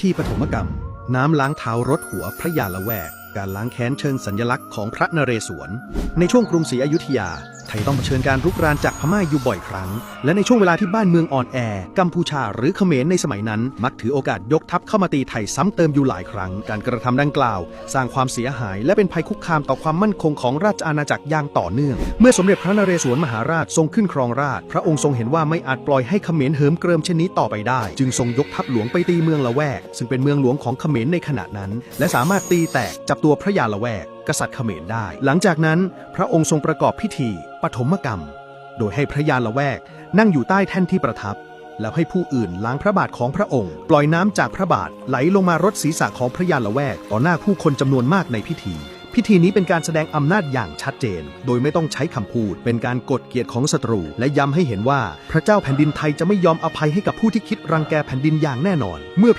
ที่ปฐมกรรม น้ำล้างเท้ารถหัวพระยาละแวก การล้างแค้นเชิงสัญลักษณ์ของพระนเรศวร ในช่วงกรุงศรีอยุธยา ไทยต้องเผชิญการรุกรานจากพม่าอยู่บ่อยครั้ง และในช่วงเวลาที่บ้านเมืองอ่อนแอ กัมพูชาหรือเขมรในสมัยนั้น มักถือโอกาสยกทัพเข้ามาตีไทยซ้ำเติมอยู่หลายครั้ง การกระทำดังกล่าว สร้างความเสียหายและเป็นภัยคุกคามต่อความมั่นคงของราชอาณาจักรอย่างต่อเนื่อง เมื่อสมเด็จพระนเรศวรมหาราชทรงขึ้นครองราช พระองค์ทรงเห็นว่าไม่อาจปล่อยให้เขมรเหิมเกริมเช่นนี้ต่อไปได้ จึงทรงยกทัพหลวงไปตีเมืองละแวก ซึ่งเป็นเมืองหลวงของเขมรในขณะนั้น และสามารถตีแตกจับตัวพระยาละแวกษัตริย์เขมรได้ หลังจากนั้นพระองค์ทรงประกอบพิธีปฐมกรรม โดยให้พระยาละแวกนั่งอยู่ใต้แท่นที่ประทับ แล้วให้ผู้อื่นล้างพระบาทของพระองค์ ปล่อยน้ำจากพระบาทไหลลงมารดศีรษะของพระยาละแวกต่อหน้าผู้คนจำนวนมากในพิธี พิธีนี้เป็นการแสดงอำนาจอย่างชัดเจน โดยไม่ต้องใช้คำพูด เป็นการกดเกียรติของศัตรู และย้ำให้เห็นว่าพระเจ้าแผ่นดินไทยจะไม่ยอมอภัยให้กับผู้ที่คิดรังแกแผ่นดินอย่างแน่นอน เมื่อ